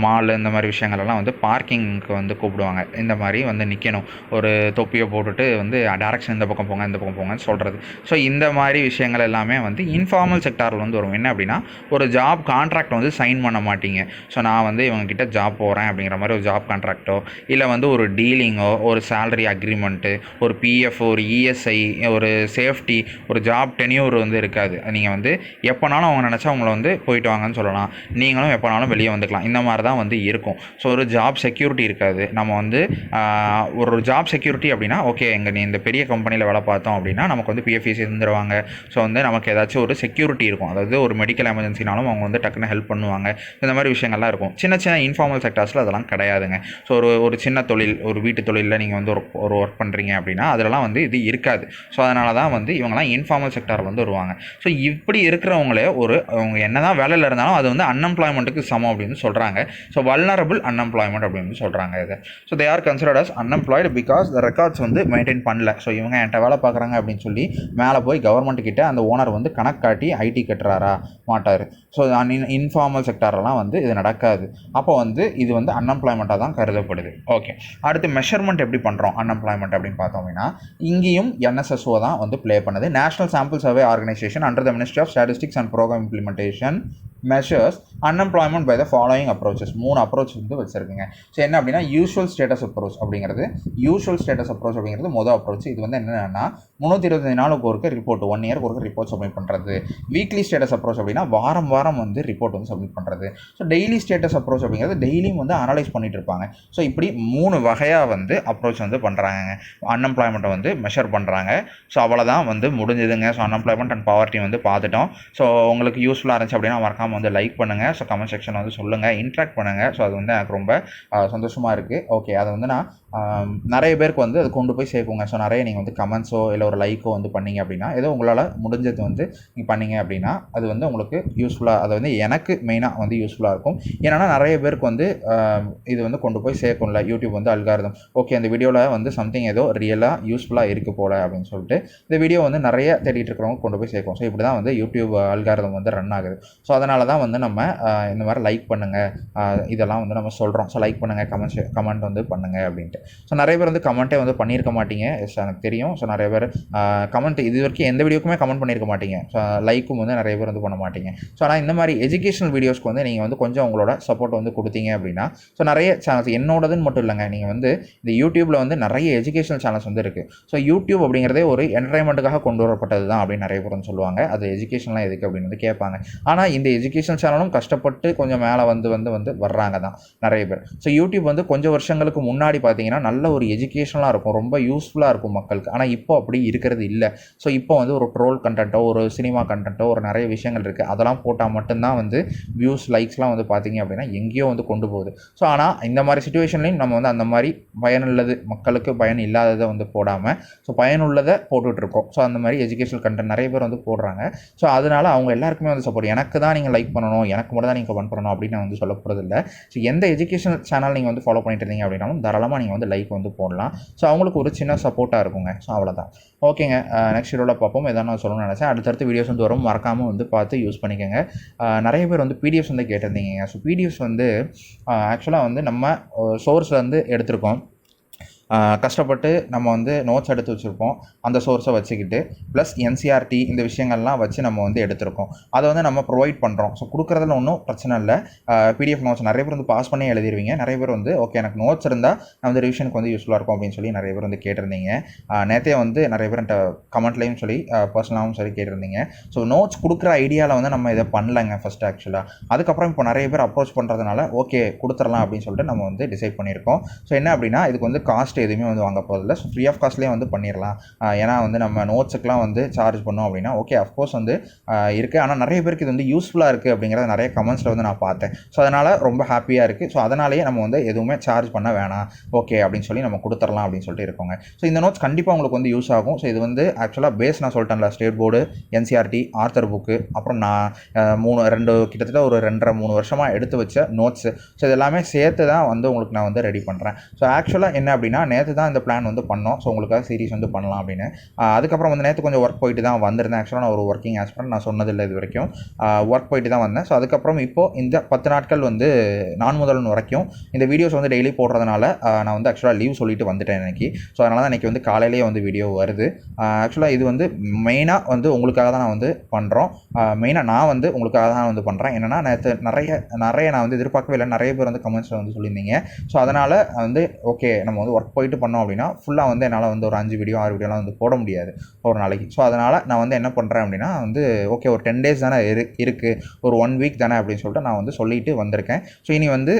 மால் இந்த மாதிரி விஷயங்கள்லாம் வந்து பார்க்கிங்க்கு வந்து கூப்பிடுவாங்க. இந்த மாதிரி வந்து நிற்கணும் ஒரு தொப்பியை போட்டுட்டு வந்து டேரக்ஷன் இந்த பக்கம் போங்க இந்த பக்கம் போங்கன்னு சொல்கிறது ஸோ இந்த மாதிரி விஷயங்கள் எல்லாமே வந்து இன்ஃபார்மல் செக்டாரில் வந்து வரும். என்ன அப்படின்னா ஒரு ஜாப் கான்ட்ராக்ட் வந்து சைன் பண்ண மாட்டீங்க. ஸோ நான் வந்து இவங்கக்கிட்ட ஜாப் போகிறேன் அப்படிங்கிற மாதிரி ஒரு ஜாப் கான்ட்ராக்டோ இல்லை வந்து ஒரு டீலிங்கோ ஒரு சேலரி அக்ரிமெண்ட்டு ஒரு பிஎஃப் ஒரு இஎஸ்ஐ ஒரு சேஃப்டி ஒரு ஜாப் டென்யூர் டென்யூர் வந்து இருக்காது. நீங்கள் வந்து எப்போனாலும் அவங்க நினச்சா அவங்கள வந்து போயிட்டு வாங்கன்னு சொல்லலாம். நீங்களும் எப்போனாலும் வெளியே வந்துக்கலாம். இந்த மாதிரி தான் வந்து இருக்கும். ஸோ ஒரு ஜாப் செக்யூரிட்டி இருக்காது. நம்ம வந்து ஒரு ஜாப் செக்யூரிட்டி அப்படின்னா ஓகே எங்கள் நீ இந்த பெரிய கம்பெனியில் வேலை பார்த்தோம் அப்படின்னா நமக்கு வந்து பிஎஃப்இசி இருந்துருவாங்க ஸோ வந்து நமக்கு ஏதாச்சும் ஒரு செக்யூரிட்டி இருக்கும். அதாவது ஒரு மெடிக்கல் எமர்ஜென்சினாலும் அவங்க வந்து டக்குன்னு ஹெல்ப் பண்ணுவாங்க. இந்த மாதிரி விஷயங்கள்லாம் இருக்கும். சின்ன சின்ன இன்ஃபார்மல் செக்டார்ஸில் அதெல்லாம் கிடையாதுங்க. ஸோ ஒரு ஒரு சின்ன தொழில் ஒரு வீட்டு தொழிலில் நீங்கள் வந்து ஒரு ஒரு ஒர்க் பண்ணுறீங்க அப்படின்னா அதிலலாம் வந்து இது இருக்காது. ஸோ அதனால தான் வந்து இவங்கெல்லாம் இன்ஃபார்மல் செக்டார் வந்து வருவாங்க ஸோ இப்படி இருக்கிறவங்களே ஒரு அவங்க என்ன தான் வேலையில் இருந்தாலும் அது வந்து அன்எம்ப்ளாய்மெண்ட்டுக்கு சமம் அப்படின்னு சொல்கிறாங்க ஸோ வல்னரபிள் அன்எம்ப்ளாய்மெண்ட் அப்படின்னு சொல்கிறாங்க இது. So they are considered as unemployed because the records வந்து மெயின்டைன் பண்ணல. ஸோ இவங்க என்கிட்ட வேலை பார்க்குறாங்க அப்படின்னு சொல்லி மேலே போய் கவர்மெண்ட் கிட்ட அந்த ஓனர் வந்து கணக்கு காட்டி ஐடி கட்டுறாரா மாட்டார். ஸோ இன்ஃபார்மல் செக்டாரெல்லாம் வந்து இது நடக்காது. அப்போ வந்து இது வந்து அன்எம்ப்ளாய்மெண்ட்டாக தான் கருதப்படுது. ஓகே அடுத்து மெஷர்மெண்ட் எப்படி பண்ணுறோம் அன்எம்ப்ளாய்மெண்ட் அப்படின்னு பார்த்தோம் அப்படின்னா இங்கேயும் என்எஸ்எஸ்ஓ தான் வந்து ப்ளே பண்ணுது. National sample survey organisation under the ministry of statistics and programme implementation measures unemployment by the following approaches மூணு அப்ரோச் வந்து வச்சுருக்குங்க. ஸோ என்ன அப்படின்னா யூஷுவல் ஸ்டேட்டஸ் அப்ரோச் அப்படிங்கிறது. யூஷுவல் ஸ்டேட்டஸ் அப்ரோச் அப்படிங்கிறது மொதல் அப்ரோச் இது வந்து என்னென்னா முந்நூற்றி இருபத்தஞ்சு நாளுக்கு ஒருக்க ரிப்போர்ட் ஒன் இயருக்கு ஒருக்க ரிப்போர்ட் சப்மிட் பண்ணுறது வீக்லி ஸ்டேட்டஸ் அப்ரோச் அப்படின்னா வாரம் வாரம் வந்து ரிப்போர்ட் வந்து சப்மிட் பண்ணுறது ஸோ டெய்லி ஸ்டேட்டஸ் அப்ரோச் அப்படிங்கிறது டெய்லியும் வந்து அனலைஸ் பண்ணிட்டு இருப்பாங்க. ஸோ இப்படி மூணு வகையாக வந்து அப்ரோச் வந்து பண்ணுறாங்க அன்எம்ப்ளாய்மெண்ட்டை வந்து மெஷர் பண்ணுறாங்க ஸோ அவ்வளோதான் வந்து முடிஞ்சதுங்க. ஸோ அன்எம்ப்ளாய்மெண்ட் அண்ட் பாவர்ட்டி வந்து பார்த்துட்டோம். ஸோ உங்களுக்கு யூஸ்ஃபுல்லாக இருந்துச்சு அப்படின்னா மறக்காமல் வந்து லைக் பண்ணுங்கள் ஸோ கமெண்ட் செக்ஷன் வந்து சொல்லுங்கள் இன்ட்ராக்ட் பண்ணுங்கள் ஸோ அது வந்து எனக்கு ரொம்ப சந்தோஷமாக இருக்குது ஓகே அதை வந்து நான் நிறைய பேருக்கு வந்து அது கொண்டு போய் சேர்க்குங்க. ஸோ நிறைய நீங்கள் வந்து கமெண்ட்ஸோ இல்லை ஒரு லைக்கோ வந்து பண்ணீங்க அப்படின்னா ஏதோ உங்களால் முடிஞ்சது வந்து நீங்கள் பண்ணீங்க அப்படின்னா அது வந்து உங்களுக்கு யூஸ்ஃபுல்லாக அது வந்து எனக்கு மெயினாக வந்து யூஸ்ஃபுல்லாக இருக்கும். ஏன்னா நிறைய பேருக்கு வந்து இது வந்து கொண்டு போய் சேர்க்கும்ல. யூடியூப் வந்து அல்காரதம் ஓகே அந்த வீடியோவில் வந்து சம்திங் ஏதோ ரியலாக யூஸ்ஃபுல்லாக இருக்குது போல் அப்படின்னு சொல்லிட்டு இந்த வீடியோ வந்து நிறைய தேடிட்டு இருக்கிறவங்க கொண்டு போய் சேர்க்கும். ஸோ இப்படி தான் வந்து யூடியூப் அல்காரதம் வந்து ரன் ஆகுது. ஸோ அதனால தான் வந்து நம்ம இந்த மாதிரி லைக் பண்ணுங்கள் இதெல்லாம் வந்து நம்ம சொல்கிறோம் ஸோ லைக் பண்ணுங்கள் கமெண்ட் கமெண்ட் வந்து பண்ணுங்கள் அப்படின்ட்டு. ஸோ நிறைய பேர் வந்து கமெண்ட்டே வந்து பண்ணியிருக்க மாட்டீங்க. எஸ் எனக்கு தெரியும். ஸோ நிறைய பேர் கமெண்ட் இது வரைக்கும் எந்த வீடியோக்குமே கமெண்ட் பண்ணியிருக்க மாட்டீங்க. ஸோ லைக்கும் வந்து நிறைய பேர் வந்து பண்ண மாட்டீங்க. ஸோ ஆனால் இந்த மாதிரி எஜுகேஷனல் வீடியோஸ்க்கு வந்து நீங்கள் வந்து கொஞ்சம் உங்களோட சப்போர்ட் வந்து கொடுத்தீங்க அப்படின்னா ஸோ நிறைய சேனல்ஸ் என்னோடதுன்னு மட்டும் இல்லைங்க. நீங்கள் வந்து இந்த யூடியூப்பில் வந்து நிறைய எஜுகேஷனல் சேனல்ஸ் வந்து இருக்குது ஸோ யூடியூப் அப்படிங்கிறதே ஒரு என்டர்டைன்மெண்ட்டுக்காக கொண்டு வரப்பட்டது தான் அப்படின்னு நிறைய பேர் வந்து சொல்லுவாங்க அது எஜுகேஷன்லாம் எதுக்கு? அப்படின்னு வந்து கேட்பாங்க. ஆனால் இந்த எஜுகேஷன் சேனலும் கஷ்டப்பட்டு கொஞ்சம் மேலே வந்து வந்து வந்து வர்றாங்க தான் நிறைய பேர். ஸோ யூடியூப் வந்து கொஞ்சம் வருஷங்களுக்கு முன்னாடி பார்த்தீங்கன்னா நல்ல ஒரு எஜுகேஷனலாக இருக்கும். ரொம்ப யூஸ்ஃபுல்லாக இருக்கும் மக்களுக்கு. ஆனால் இப்போ அப்படி இருக்கிறது இல்லை. ஸோ இப்போ வந்து ஒரு ட்ரோல் கண்டென்ட்டோ ஒரு சினிமா கண்டென்ட்டோ ஒரு நிறைய விஷயங்கள் இருக்குது அதெல்லாம் போட்டால் மட்டும்தான் வந்து வியூஸ் லைக்ஸ்லாம் வந்து பார்த்தீங்க அப்படின்னா எங்கேயோ வந்து கொண்டு போகுது. ஸோ ஆனால் இந்த மாதிரி சுச்சுவேஷன்லையும் நம்ம வந்து அந்த மாதிரி பயனுள்ளது மக்களுக்கு பயன் இல்லாததை வந்து போடாமல் ஸோ பயனுள்ளதை போட்டுட்ருக்கோம் ஸோ அந்த மாதிரி எஜுகேஷனல் கண்டென்ட் நிறைய பேர் வந்து போடுறாங்க. ஸோ அதனால அவங்க எல்லாருக்குமே வந்து சப்போர்ட் எனக்கு தான் நீங்கள் லைக் பண்ணணும். எனக்கு மட்டும் தான் நீங்கள் கமெண்ட் பண்ணணும் அப்படின்னு நான் வந்து சொல்ல போகிறது இல்லை ஸோ எந்த எஜுகேஷன் சேனல் நீங்கள் வந்து ஃபாலோ பண்ணிட்டு இருந்தீங்க அப்படின்னாலும் தாராளமாக நீங்கள் வந்து லைக் வந்து போடலாம். ஸோ அவங்களுக்கு ஒரு சின்ன சப்போர்ட்டாக இருக்குங்க. ஸோ அவ்வளோதான் ஓகேங்க நெக்ஸ்ட் வீடியோவில் பார்ப்போம். எதாவது நான் சொல்லணும்னு நினச்சேன். அடுத்தடுத்து வீடியோஸ் வந்து வரும். மறக்காமல் வந்து பார்த்து யூஸ் பண்ணிக்கோங்க. நிறைய பேர் வந்து பிடிஎஃப்ஸ் வந்து கேட்டிருந்தீங்க. ஸோ பிடிஎஃப்ஸ் வந்து ஆக்சுவலாக வந்து நம்ம சோர்ஸில் வந்து எடுத்திருக்கோம். கஷ்டப்பட்டு நம்ம வந்து நோட்ஸ் எடுத்து வச்சுருப்போம். அந்த சோர்ஸை வச்சுக்கிட்டு ப்ளஸ் என்சிஆர்டி இந்த விஷயங்கள்லாம் வச்சு நம்ம வந்து எடுத்திருக்கோம். அதை வந்து நம்ம ப்ரொவைட் பண்ணுறோம் ஸோ கொடுக்குறதுல ஒன்றும் பிரச்சனை இல்லை. பிடிஎஃப் நோட்ஸ் நிறைய பேர் வந்து பாஸ் பண்ணி எழுதிருவீங்க. நிறைய பேர் வந்து ஓகே எனக்கு நோட்ஸ் இருந்தால் நான் வந்து ரிவிஷனுக்கு வந்து யூஸ்ஃபுல்லாக இருக்கும் அப்படின்னு சொல்லி நிறைய பேர் வந்து கேட்டிருந்தீங்க. நேற்றே வந்து நிறைய பேர் என்கிட்ட கமெண்ட்லேயும் சொல்லி பர்சனலாகவும் சொல்லி கேட்டிருந்தீங்க. ஸோ நோட்ஸ் கொடுக்குற ஐடியாவில் வந்து நம்ம இதை பண்ணலைங்க ஃபஸ்ட் ஆக்சுவலாக அதுக்கப்புறம் இப்போ நிறைய பேர் அப்ரோச் பண்ணுறதுனால ஓகே கொடுத்துடலாம் அப்படின்னு சொல்லிட்டு நம்ம வந்து டிசைட் பண்ணியிருக்கோம். ஸோ என்ன அப்படின்னா இதுக்கு வந்து காஸ்ட் எதுவுமே வந்து வாங்க போகிறதில்ல ஸோ ஃப்ரீ ஆஃப் காஸ்ட்லேயே வந்து பண்ணிடலாம் ஏன்னா வந்து நம்ம நோட்ஸுக்குலாம் வந்து சார்ஜ் பண்ணோம் அப்படின்னா ஓகே அஃப்கோர்ஸ் வந்து இருக்குது ஆனால் நிறைய பேருக்கு இது வந்து யூஸ்ஃபுல்லாக இருக்குது அப்படிங்கிறத நிறைய கமெண்ட்ஸில் வந்து நான் பார்த்தேன். ஸோ அதனால் ரொம்ப ஹாப்பியாக இருக்குது ஸோ அதனாலேயே நம்ம வந்து எதுவுமே சார்ஜ் பண்ண வேணாம். ஓகே அப்படின்னு சொல்லி நம்ம கொடுத்துடலாம் அப்படின்னு சொல்லிட்டு இருக்கோங்க. ஸோ இந்த நோட்ஸ் கண்டிப்பாக உங்களுக்கு வந்து யூஸ் ஆகும். ஸோ இது வந்து ஆக்சுவலாக பேஸ் நான் சொல்லிட்டேன்ல state board NCERT author book அப்புறம் நான் மூணு ரெண்டு கிட்டத்தட்ட ஒரு ரெண்டரை மூணு வருஷமாக எடுத்து வச்ச நோட்ஸு ஸோ இது எல்லாமே சேர்த்து தான் வந்து உங்களுக்கு நான் வந்து ரெடி பண்ணுறேன் ஸோ ஆக்சுவலாக என்ன அப்படின்னா நேற்று தான் இந்த பிளான் வந்து பண்ணோம். ஸோ உங்களுக்காக சீரிஸ் வந்து பண்ணலாம் அப்படின்னு. அதுக்கப்புறம் வந்து நேற்று கொஞ்சம் ஒர்க் போயிட்டு தான் வந்திருந்தேன். ஆக்சுவலாக நான் ஒரு ஒர்க்கிங் ஆஸ்பிரண்ட் நான் சொன்னதில்லை இது வரைக்கும். ஒர்க் போயிட்டு தான் வந்தேன். ஸோ அதுக்கப்புறம் இப்போது இந்த பத்து நாட்கள் வந்து நான் முதல்வன் வரைக்கும் இந்த வீடியோஸ் வந்து டெய்லி போடுறதுனால நான் வந்து ஆக்சுவலாக லீவ் சொல்லிட்டு வந்துட்டேன் இன்றைக்கி ஸோ அதனால தான் இன்றைக்கி வந்து காலையிலேயே வந்து வீடியோ வருது. ஆக்சுவலாக இது வந்து மெயினாக வந்து உங்களுக்காக தான் நான் வந்து பண்ணுறோம் மெயினாக நான் வந்து உங்களுக்காக தான் வந்து பண்ணுறேன் என்னென்னா நேற்று நிறைய நிறைய நான் வந்து எதிர்பார்க்கவே இல்லை. நிறைய பேர் வந்து கமெண்ட்ஸில் வந்து சொல்லியிருந்தீங்க. ஸோ அதனால் வந்து ஓகே நம்ம வந்து ஒர்க் போயிட்டு பண்ணோம் அப்படின்னா ஃபுல்லாக வந்து என்னால் வந்து ஒரு அஞ்சு வீடியோ ஆறு வீடியோலாம் வந்து போட முடியாது ஒரு நாளைக்கு. ஸோ அதனால் நான் வந்து என்ன பண்ணுறேன் அப்படின்னா வந்து ஓகே ஒரு டென் டேஸ் தானே இரு இருக்குது ஒரு ஒன் வீக் தானே அப்படின்னு சொல்லிட்டு நான் வந்து சொல்லிட்டு வந்திருக்கேன். ஸோ இனி வந்து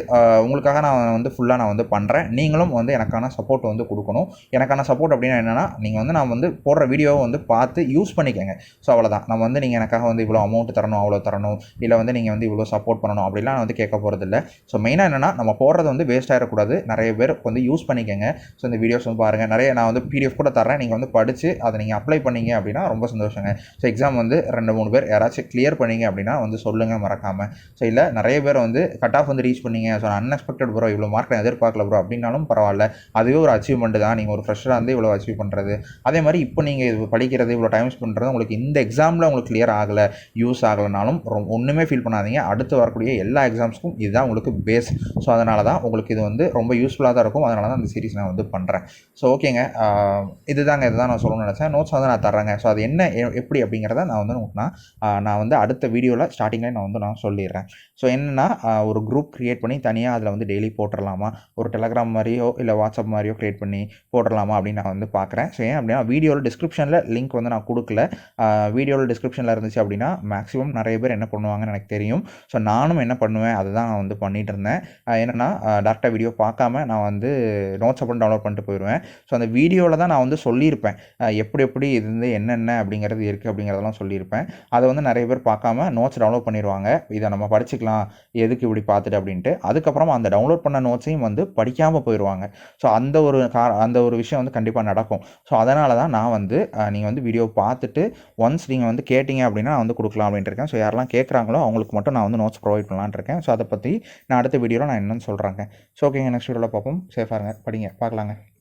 உங்களுக்காக நான் வந்து ஃபுல்லாக நான் வந்து பண்ணுறேன் நீங்களும் வந்து எனக்கான சப்போர்ட் வந்து கொடுக்கணும். எனக்கான சப்போர்ட் அப்படின்னா என்னென்னா நீங்கள் வந்து நான் வந்து போடுற வீடியோவை வந்து பார்த்து யூஸ் பண்ணிக்கோங்க. ஸோ அவ்வளோதான் நம்ம வந்து நீங்கள் எனக்காக வந்து இவ்வளோ அமௌண்ட் தரணும் அவ்வளோ தரணும். இல்லை வந்து நீங்கள் வந்து இவ்வளோ சப்போர்ட் பண்ணணும் அப்படிலாம் நான் வந்து கேட்க போகிறதில்ல ஸோ மெயினாக என்னென்னா நம்ம போடுறது வந்து வேஸ்ட் ஆகிடக்கூடாது நிறைய பேர் வந்து யூஸ் பண்ணிக்கோங்க. ஸோ இந்த வீடியோஸ் வந்து பாருங்கள் நிறைய நான் வந்து பிடிஎஃப் கூட தரேன் நீங்கள் வந்து படித்து அதை நீங்கள் அப்ளை பண்ணீங்க அப்படின்னா ரொம்ப சந்தோஷங்க. ஸோ எக்ஸாம் வந்து ரெண்டு மூணு பேர் யாராச்சும் கிளியர் பண்ணீங்க அப்படின்னா வந்து சொல்லுங்கள் மறக்காமல் ஸோ இல்லை நிறைய பேர் வந்து கட் ஆஃப் வந்து ரீச் பண்ணீங்க. ஸோ அன்எக்ஸ்பெக்டட் ப்ரோ இவ்வளோ மார்க் நான் எதிர்பார்க்கல ப்ரோ அப்படின்னாலும் பரவாயில்ல. அதுவே ஒரு அச்சீவ்மெண்ட் தான். நீங்கள் ஒரு ஃப்ரெஷராக வந்து இவ்வளோ அச்சீவ் பண்ணுறது அதே மாதிரி இப்போ நீங்கள் இது படிக்கிறது இவ்வளோ டைம் ஸ்பெண்ட் பண்ணுறது உங்களுக்கு இந்த எக்ஸாமில் உங்களுக்கு கிளியர் ஆகலை யூஸ் ஆகலைனாலும் ரொம்ப ஒன்றுமே ஃபீல் பண்ணாதீங்க. அடுத்து வரக்கூடிய எல்லா எக்ஸாம்ஸ்க்கும் இதுதான் உங்களுக்கு பேஸ் ஸோ அதனால தான் உங்களுக்கு இது வந்து ரொம்ப யூஸ்ஃபுல்லாக தான் இருக்கும். அதனால தான் அந்த சீரிஸ் நான் வந்து வந்து பண்ணுறேன் ஸோ ஓகேங்க இதுதாங்க இதுதான் நான் சொல்லணும்னு நினச்சேன். நோட்ஸ் வந்து நான் தர்றேங்க. ஸோ அது என்ன எ- எப்படி அப்படிங்கிறத நான் வந்து உங்களுக்கு நான் நான் வந்து அடுத்த வீடியோவில் ஸ்டார்டிங்கில் நான் வந்து நான் சொல்லிடுறேன். ஸோ என்னென்னா ஒரு குரூப் க்ரியேட் பண்ணி தனியாக அதில் வந்து டெய்லி போட்டுடலாமா ஒரு டெலகிராம் மாதிரியோ இல்லை வாட்ஸ்அப் மாதிரியோ க்ரியேட் பண்ணி போட்டுடலாமா அப்படின்னு நான் வந்து பார்க்குறேன் ஸோ ஏன் அப்படின்னா வீடியோவில் டிஸ்கிரிப்ஷனில் லிங்க் வந்து நான் கொடுக்கல. வீடியோவில் டிஸ்கிரிப்ஷனில் இருந்துச்சு அப்படின்னா மேக்ஸிமம் நிறைய பேர் என்ன பண்ணுவாங்கன்னு எனக்கு தெரியும். ஸோ நானும் என்ன பண்ணுவேன் அதுதான் நான் வந்து பண்ணிகிட்டு இருந்தேன். என்னென்னா டேரெக்டாக வீடியோ பார்க்காம நான் வந்து நோட்ஸ் அப்புறம் டவுன்லோட் பண்ணிட்டு போயிடுவேன். ஸோ அந்த வீடியோவில் தான் நான் வந்து சொல்லியிருப்பேன். எப்படி எப்படி இது வந்து என்னென்ன அப்படிங்கிறது இருக்குது அப்படிங்கிறதெல்லாம் சொல்லியிருப்பேன். அதை வந்து நிறைய பேர் பார்க்காம நோட்ஸ் டவுன்லோட் பண்ணிடுவாங்க இதை நம்ம படிச்சுக்கலாம். எதுக்கு இப்படி பார்த்துட்டு அப்படின்ட்டு. அதுக்கப்புறம் அந்த டவுன்லோட் பண்ண நோட்ஸையும் வந்து படிக்காமல் போயிடுவாங்க. ஸோ அந்த ஒரு கா அந்த ஒரு விஷயம் வந்து கண்டிப்பாக நடக்கும். ஸோ அதனால தான் நான் வந்து நீங்கள் வந்து வீடியோ பார்த்துட்டு ஒன்ஸ் நீங்கள் வந்து கேட்டிங்க அப்படின்னா நான் வந்து கொடுக்கலாம் அப்படின்ட்டு இருக்கேன். ஸோ யாரெல்லாம் கேட்குறாங்களோ அவங்களுக்கு மட்டும் நான் வந்து நோட்ஸ் ப்ரொவைட் பண்ணலான் இருக்கேன். ஸோ அதை பற்றி நான் அடுத்த வீடியோவில் நான் என்னென்னு சொல்கிறாங்க ஸோ ஓகேங்க நெக்ஸ்ட் வீடியோவில் பார்ப்போம். சேஃபாக இருங்க. படிங்க. Erlangen. Eh.